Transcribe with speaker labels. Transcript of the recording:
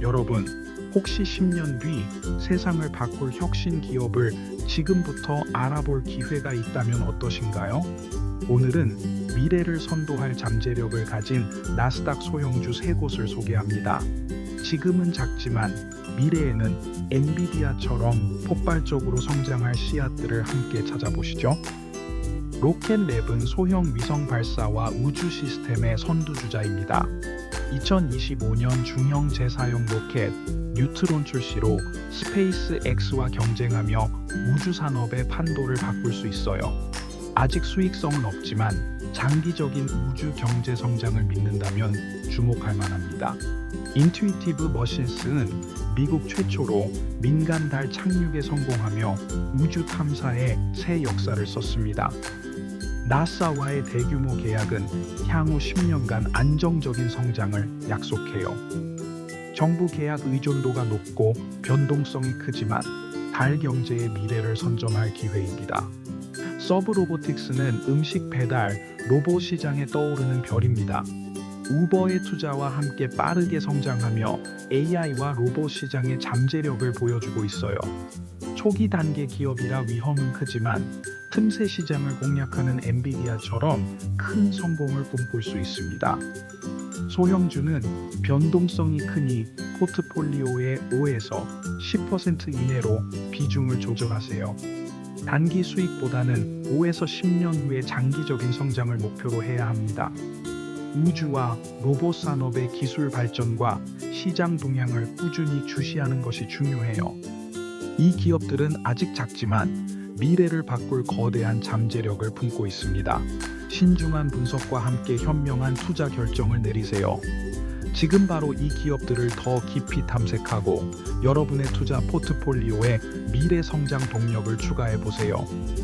Speaker 1: 여러분, 혹시 10년 뒤 세상을 바꿀 혁신 기업을 지금부터 알아볼 기회가 있다면 어떠신가요? 오늘은 미래를 선도할 잠재력을 가진 나스닥 소형주 세 곳을 소개합니다. 지금은 작지만 미래에는 엔비디아처럼 폭발적으로 성장할 씨앗들을 함께 찾아보시죠. 로켓랩은 소형 위성 발사와 우주 시스템의 선두주자입니다. 2025년 중형 재사용 로켓 뉴트론 출시로 스페이스 X와 경쟁하며 우주 산업의 판도를 바꿀 수 있어요. 아직 수익성은 없지만 장기적인 우주 경제 성장을 믿는다면 주목할 만합니다. 인투이티브 머신스는 미국 최초로 민간 달 착륙에 성공하며 우주 탐사에 새 역사를 썼습니다. 나사와의 대규모 계약은 향후 10년간 안정적인 성장을 약속해요. 정부 계약 의존도가 높고 변동성이 크지만 달 경제의 미래를 선점할 기회입니다. 서브 로보틱스는 음식 배달, 로봇 시장에 떠오르는 별입니다. 우버의 투자와 함께 빠르게 성장하며 AI와 로봇 시장의 잠재력을 보여주고 있어요. 초기 단계 기업이라 위험은 크지만 틈새 시장을 공략하는 엔비디아처럼 큰 성공을 꿈꿀 수 있습니다. 소형주는 변동성이 크니 포트폴리오의 5에서 10% 이내로 비중을 조절하세요. 단기 수익보다는 5에서 10년 후의 장기적인 성장을 목표로 해야 합니다. 우주와 로봇 산업의 기술 발전과 시장 동향을 꾸준히 주시하는 것이 중요해요. 이 기업들은 아직 작지만 미래를 바꿀 거대한 잠재력을 품고 있습니다. 신중한 분석과 함께 현명한 투자 결정을 내리세요. 지금 바로 이 기업들을 더 깊이 탐색하고 여러분의 투자 포트폴리오에 미래 성장 동력을 추가해 보세요.